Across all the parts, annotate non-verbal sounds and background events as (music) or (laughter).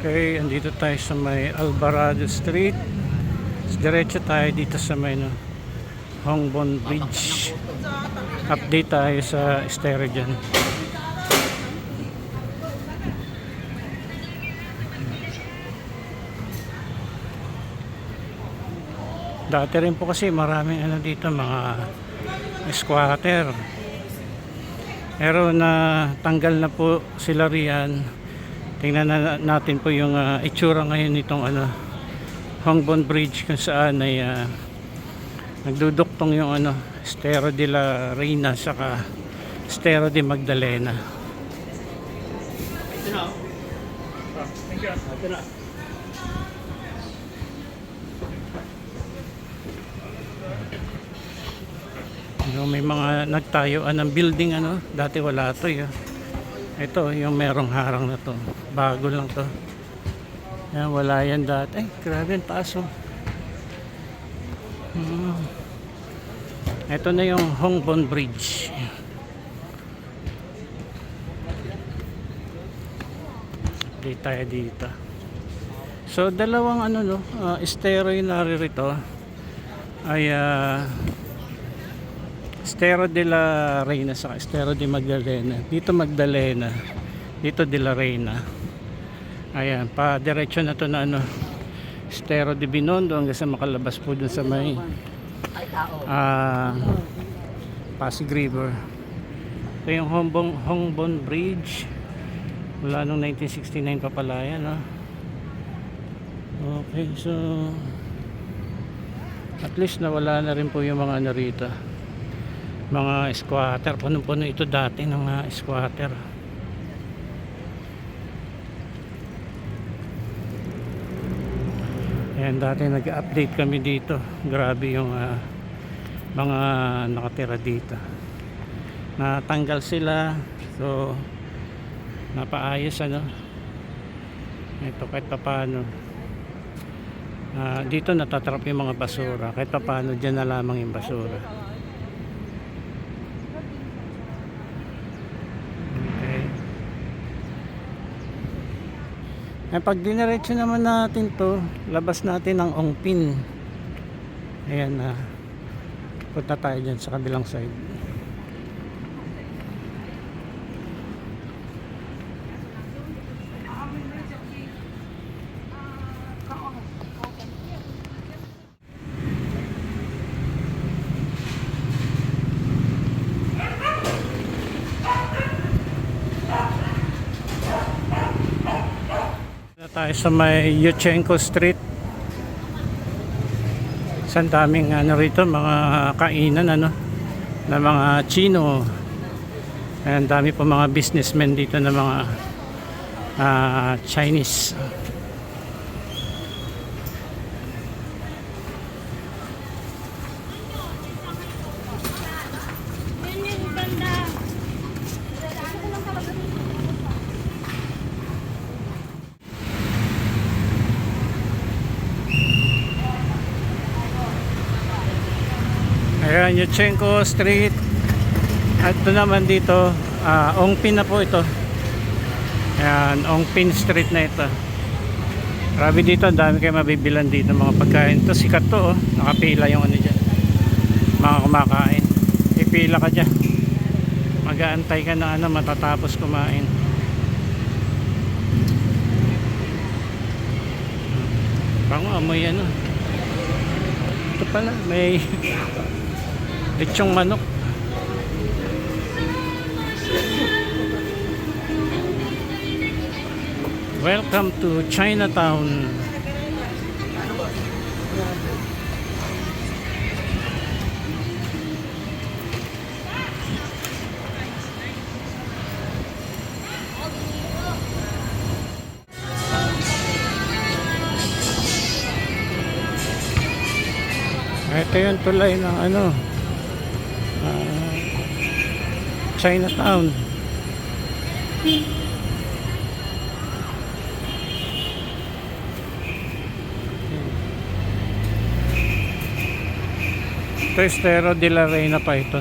Okay, andito tayo sa may Alvarado Street. Diretso tayo dito sa may no, Hongbon Bridge. Update tayo sa stereo dyan. Dati rin po kasi maraming ano dito mga squatter. Pero na tanggal na po sila riyan. Tingnan na natin po yung ah, itsura ngayon nitong ano Hongbon Bridge kung saan ay ah, nagduduktong yung ano Stero de la Reina saka Stero de Magdalena. Ito na. Ito na. Yung may mga nagtayuan ng building ano, dati wala to eh. Ito, yung merong harang na to. Bago lang to. Yan, wala yan dati. Ay, grabe ang taas oh. Hmm. Ito na yung Hongbon Bridge. Dito tayo dito. So, dalawang ano no, uh, estero yung naririto ay ah, Estero de la Reina sa Estero de Magdalena. Dito Magdalena. Dito de la Reina. Ayan, pa diretso na to na ano. Estero de Binondo hanggang sa makalabas po dun sa may ah Pasig River. Ito yung Hongbon, Hongbon Bridge. Mula nung 1969 pa pala yan. ah. Okay, so at least nawala na rin po yung mga narita mga squatter. Punong-puno ito dati ng mga squatter. Ayan, dati nag-update kami dito. Grabe yung ah, mga nakatira dito. Natanggal sila. So napaayos ano. Ito kahit pa paano Ah, dito natatrap yung mga basura. Kahit pa paano dyan na lamang yung basura Okay. Eh, pag diniretso naman natin to, labas natin ang ongpin. Ayan na. punta tayo dyan sa kabilang side. Na tayo sa may Yuchenko Street. Sa daming ano rito, mga kainan ano, na mga Chino. Ang dami po mga businessmen dito na mga ah, Chinese. Ayan, Yuchenko Street. At ito naman dito, ah, Ongpin na po ito. Ayan, Ongpin Street na ito. Grabe dito, ang dami kayo mabibilan dito mga pagkain. Ito sikat to, oh. nakapila yung ano dyan. Mga kumakain. Ipila ka dyan. Mag-aantay ka na ano, matatapos kumain. Bango, amoy ano. Ito pala, may (laughs) lechong manok. Welcome to Chinatown. Ito yung tulay ng ano Chinatown. Ito Estero de la Reina pa ito.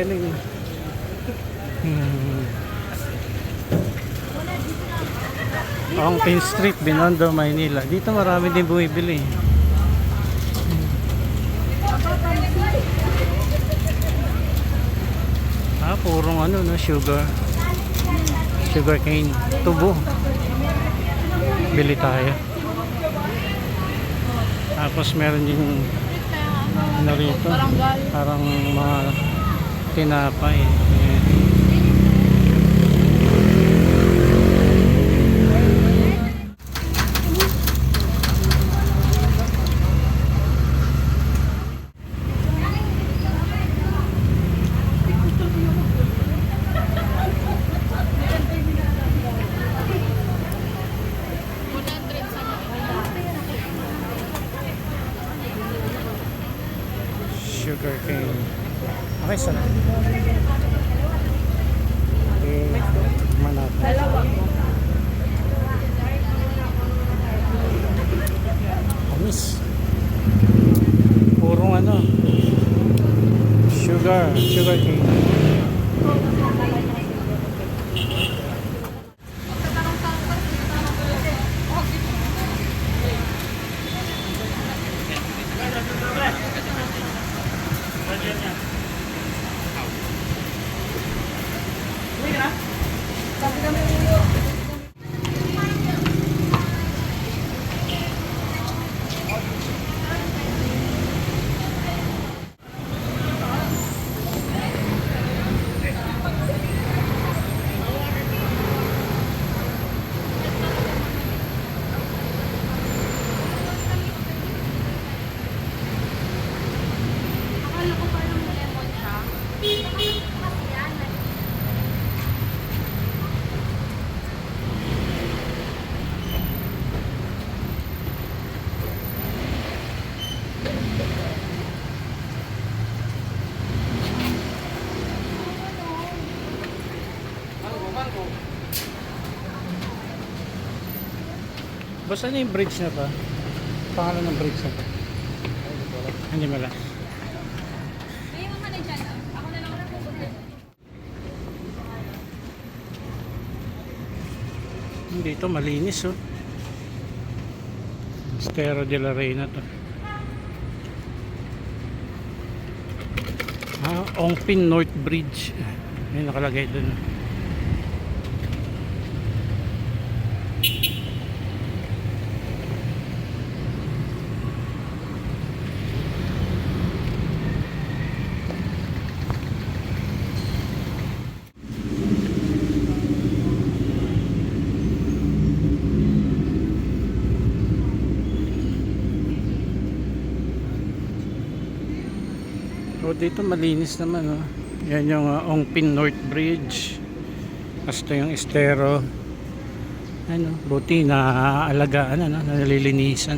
Galing. Hmm. Ang Pin Street, Binondo, Maynila. Dito marami din bumibili. Ah, purong ano, no, sugar. Sugar cane. Tubo. Bili tayo. Tapos meron din ano rito. Parang mga tinapay. Ayan. Sugar cane. Okay, sana. Okay, manat. Dalawa. Amis. Purong ano. Sugar. Sugar cane. Akala ko parang lemon siya. Basta na yung bridge na pa. Pangalan ng bridge na pa. Hindi mo lang. Ah. Ako na lang. Dito malinis oh. Estero de la Reina to. Ah, Ongpin North Bridge. May nakalagay dun. Dito malinis naman oh. Yan yung uh, Ongpin North Bridge. Ito yung estero. Ano, buti na alagaan ano, na nalilinisan.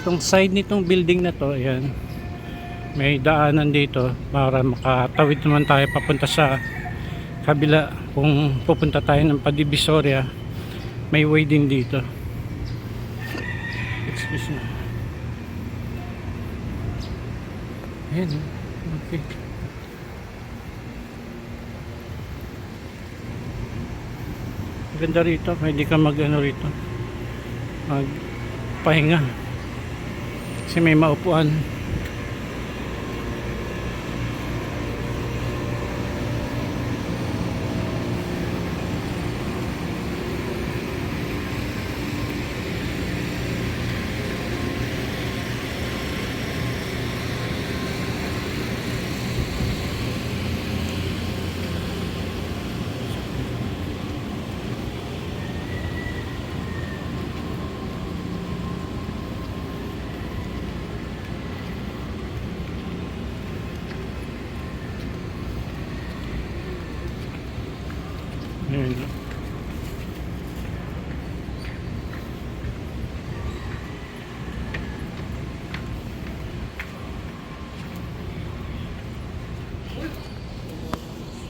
Itong side nitong building na to, ayan. May daanan dito para makatawid naman tayo papunta sa kabila. Kung pupunta tayo ng Padivisoria, may way din dito. Excuse me. Ayan, oh. Okay. Ganda rito, pwede ka mag ano rito. Mag pahinga. Kasi may maupuan. Ayan.